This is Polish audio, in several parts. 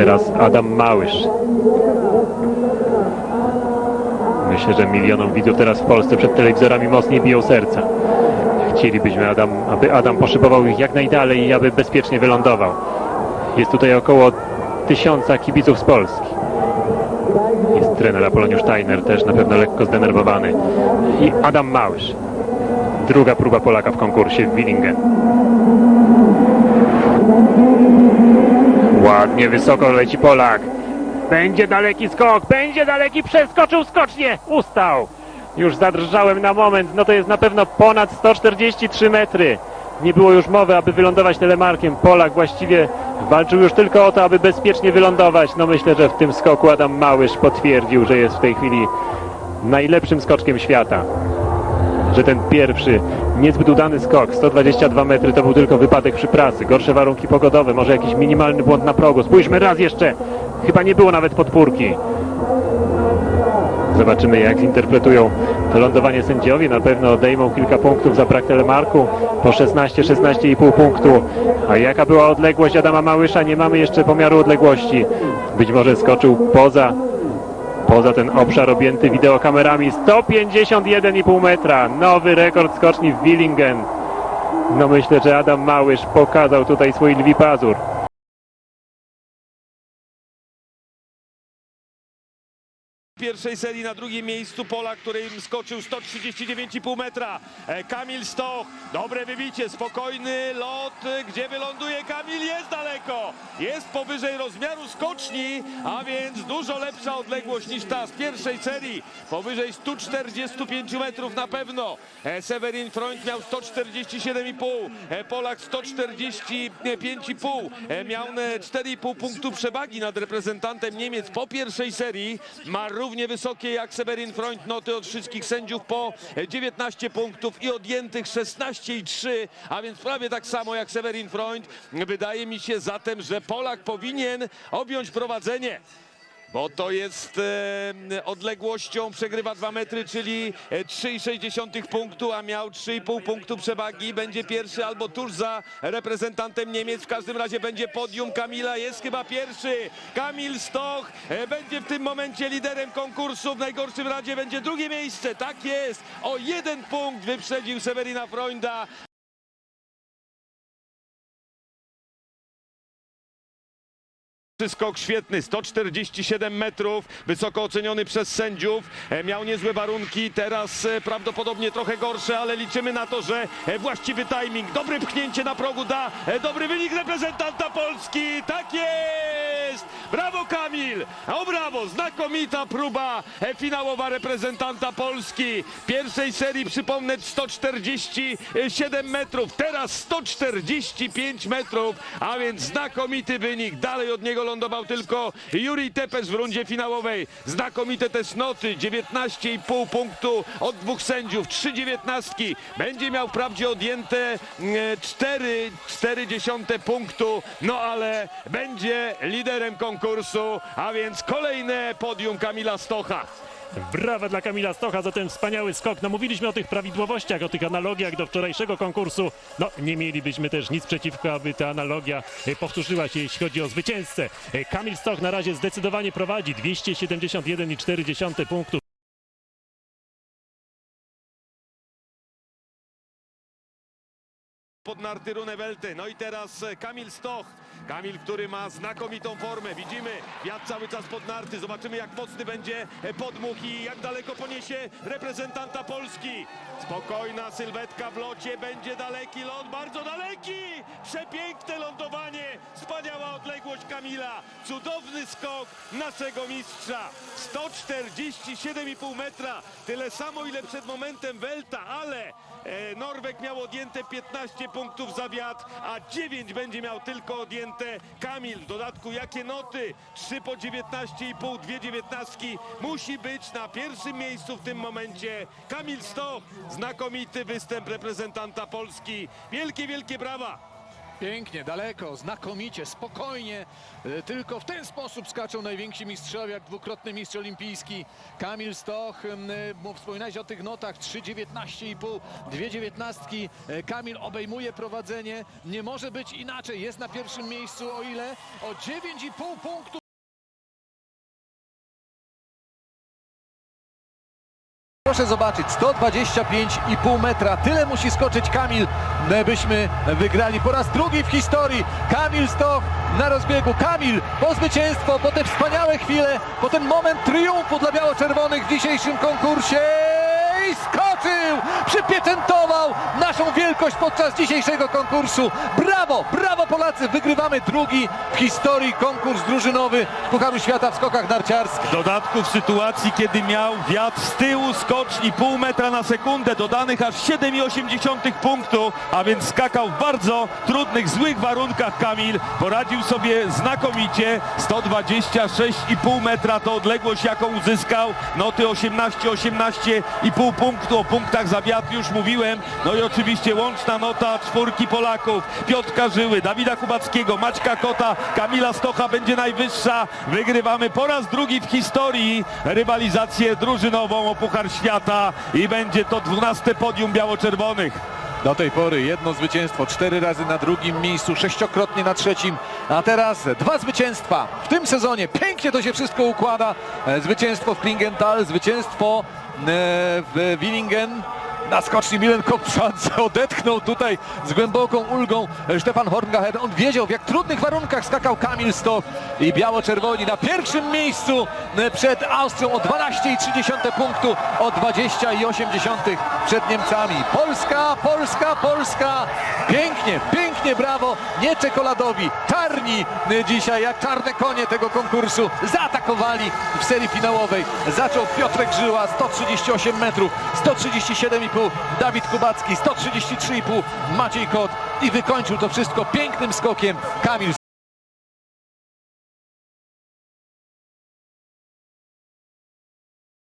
Teraz Adam Małysz. Myślę, że milionom widzów teraz w Polsce przed telewizorami mocniej biją serca. Chcielibyśmy, Adam, aby Adam poszybował ich jak najdalej i aby bezpiecznie wylądował. Jest tutaj około tysiąca kibiców z Polski. Jest trener Apoloniusz Steiner, też na pewno lekko zdenerwowany. I Adam Małysz. Druga próba Polaka w konkursie w Willingen. Ładnie wysoko leci Polak. Będzie daleki skok, będzie daleki, przeskoczył skocznie, ustał. Już zadrżałem na moment, no to jest na pewno ponad 143 metry. Nie było już mowy, aby wylądować telemarkiem. Polak właściwie walczył już tylko o to, aby bezpiecznie wylądować. No myślę, że w tym skoku Adam Małysz potwierdził, że jest w tej chwili najlepszym skoczkiem świata że ten pierwszy, niezbyt udany skok, 122 metry, to był tylko wypadek przy pracy. Gorsze warunki pogodowe, może jakiś minimalny błąd na progu. Spójrzmy raz jeszcze. Chyba nie było nawet podpórki. Zobaczymy, jak zinterpretują to lądowanie sędziowie. Na pewno odejmą kilka punktów za brak telemarku po 16, 16,5 punktu. A jaka była odległość Adama Małysza? Nie mamy jeszcze pomiaru odległości. Być może skoczył poza Poza ten obszar objęty wideokamerami 151,5 metra. Nowy rekord skoczni w Willingen. No myślę, że Adam Małysz pokazał tutaj swój lwi pazur. Pierwszej serii na drugim miejscu Polak, który skoczył 139,5 metra. E, Kamil Stoch, dobre wybicie, spokojny lot. Gdzie wyląduje Kamil? Jest daleko. Jest powyżej rozmiaru skoczni, a więc dużo lepsza odległość niż ta z pierwszej serii. Powyżej 145 metrów na pewno. E, Severin Freund miał 147,5, e, Polak 145,5. E, Miał e, 4,5 punktu przewagi nad reprezentantem Niemiec po pierwszej serii. Ma równie wysokie jak Severin Freund noty od wszystkich sędziów po e, 19 punktów i odjętych 16,3, a więc prawie tak samo jak Severin Freund. Wydaje mi się zatem, że Polak powinien objąć prowadzenie. Bo to jest e, odległością, przegrywa 2 metry, czyli e, 3,6 punktu, a miał 3,5 punktu przewagi. Będzie pierwszy albo tuż za reprezentantem Niemiec. W każdym razie będzie podium Kamila, jest chyba pierwszy. Kamil Stoch e, będzie w tym momencie liderem konkursu. W najgorszym razie będzie drugie miejsce. Tak jest. O jeden punkt wyprzedził Severina Freunda. Skok świetny, 147 metrów, wysoko oceniony przez sędziów. E, Miał niezłe warunki, teraz e, prawdopodobnie trochę gorsze, ale liczymy na to, że e, właściwy timing, dobre pchnięcie na progu da dobry wynik reprezentanta Polski. Tak jest! Brawo Kamil! O brawo! Znakomita próba e, finałowa reprezentanta Polski. Pierwszej serii przypomnę 147 metrów, teraz 145 metrów, a więc znakomity wynik. Dalej od niego lądował tylko Juri Tepes w rundzie finałowej. Znakomite też noty, 19,5 punktu od dwóch sędziów, trzy dziewiętnastki. Będzie miał wprawdzie odjęte 4, 4 dziesiąte punktu, no ale będzie liderem konkursu, a więc kolejne podium Kamila Stocha. Brawa dla Kamila Stocha za ten wspaniały skok. No mówiliśmy o tych prawidłowościach, o tych analogiach do wczorajszego konkursu. No nie mielibyśmy też nic przeciwko, aby ta analogia e, powtórzyła się, jeśli chodzi o zwycięzcę. E, Kamil Stoch na razie zdecydowanie prowadzi 271,4 punktów. Pod narty Runewelty. No i teraz e, Kamil Stoch. Kamil, który ma znakomitą formę. Widzimy wiatr cały czas pod narty. Zobaczymy jak mocny będzie e, podmuch i jak daleko poniesie reprezentanta Polski. Spokojna sylwetka w locie. Będzie daleki lot, bardzo daleki. Przepiękne lądowanie. Wspaniała odległość Kamila. Cudowny skok naszego mistrza. 147,5 metra. Tyle samo ile przed momentem Welta, ale E, Norweg miał odjęte 15 punktów za wiatr, a 9 będzie miał tylko odjęte Kamil. W dodatku jakie noty? 3 po 19,5, dwie dziewiętnastki. Musi być na pierwszym miejscu w tym momencie Kamil Stoch. Znakomity występ reprezentanta Polski. Wielkie, wielkie brawa. Pięknie, daleko, znakomicie, spokojnie. E, Tylko w ten sposób skaczą najwięksi mistrzowie, jak dwukrotny mistrz olimpijski Kamil Stoch. e, wspominałeś o tych notach, 3,19,5, dwie dziewiętnastki. E, Kamil obejmuje prowadzenie. Nie może być inaczej, jest na pierwszym miejscu, o ile? O 9,5 punktu. Proszę zobaczyć, 125,5 metra. Tyle musi skoczyć Kamil, byśmy wygrali po raz drugi w historii. Kamil Stoch na rozbiegu. Kamil po zwycięstwo, po te wspaniałe chwile, po ten moment triumfu dla biało-czerwonych w dzisiejszym konkursie. I skoczył! Przypieczętował naszą wielkość podczas dzisiejszego konkursu. Brawo, brawo Polacy! Wygrywamy drugi w historii konkurs drużynowy Pucharu Świata w skokach narciarskich. W dodatku w sytuacji, kiedy miał wiatr z tyłu skoczni pół metra na sekundę, dodanych aż 7,8 punktu, a więc skakał w bardzo trudnych, złych warunkach Kamil. Poradził sobie znakomicie. 126,5 metra to odległość, jaką uzyskał. Noty 18, 18,5 punktu. Punktach za wiatr już mówiłem. No i oczywiście łączna nota czwórki Polaków. Piotrka Żyły, Dawida Kubackiego, Maćka Kota, Kamila Stocha będzie najwyższa. Wygrywamy po raz drugi w historii rywalizację drużynową o Puchar Świata i będzie to 12 podium biało-czerwonych. Do tej pory jedno zwycięstwo, cztery razy na drugim miejscu, sześciokrotnie na trzecim, a teraz dwa zwycięstwa w tym sezonie. Pięknie to się wszystko układa. E, Zwycięstwo w Klingenthal, zwycięstwo e, w Willingen. Na skoczni Milen Koprzadze odetchnął tutaj z głęboką ulgą Stefan Horngacher. On wiedział w jak trudnych warunkach skakał Kamil Stoch i biało-czerwoni na pierwszym miejscu przed Austrią o 12,3 punktu, o 20,8 przed Niemcami. Polska, Polska, Polska. Pięknie, pięknie, brawo. Nie czekoladowi, czarni dzisiaj jak czarne konie tego konkursu zaatakowali w serii finałowej. Zaczął Piotrek Żyła 138 metrów, 137,5 Dawid Kubacki, 133,5 Maciej Kot i wykończył to wszystko pięknym skokiem Kamil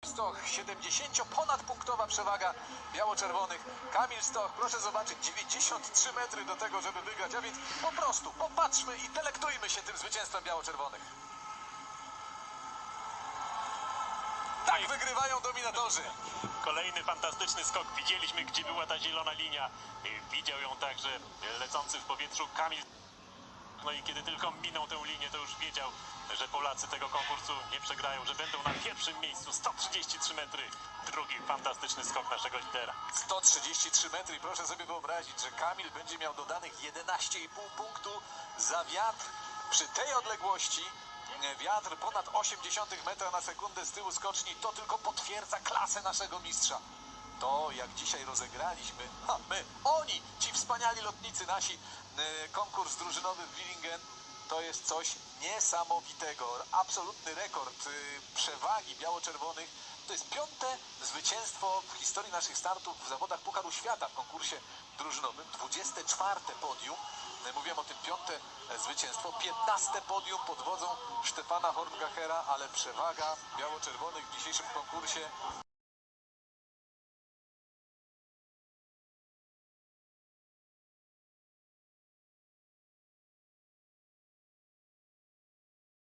Stoch, 70 ponadpunktowa przewaga biało-czerwonych. Kamil Stoch, proszę zobaczyć, 93 metry do tego, żeby wygrać, a więc po prostu popatrzmy i delektujmy się tym zwycięstwem biało-czerwonych. Tak wygrywają dominatorzy. Kolejny fantastyczny skok. Widzieliśmy, gdzie była ta zielona linia. Y, Widział ją także lecący w powietrzu Kamil. No i kiedy tylko minął tę linię, to już wiedział, że Polacy tego konkursu nie przegrają, że będą na pierwszym miejscu. 133 metry. Drugi fantastyczny skok naszego lidera. 133 metry i proszę sobie wyobrazić, że Kamil będzie miał dodanych 11,5 punktu za wiatr przy tej odległości. Wiatr ponad 80 metra na sekundę z tyłu skoczni to tylko potwierdza klasę naszego mistrza. To jak dzisiaj rozegraliśmy, my, oni, ci wspaniali lotnicy nasi, e, konkurs drużynowy w Willingen, to jest coś niesamowitego. Absolutny rekord y, przewagi biało-czerwonych. To jest piąte zwycięstwo w historii naszych startów w zawodach Pucharu Świata w konkursie drużynowym. 24 podium. Mówiłem o tym piąte e, zwycięstwo. 15 podium pod wodzą Stefana Horngachera, ale przewaga biało-czerwonych w dzisiejszym konkursie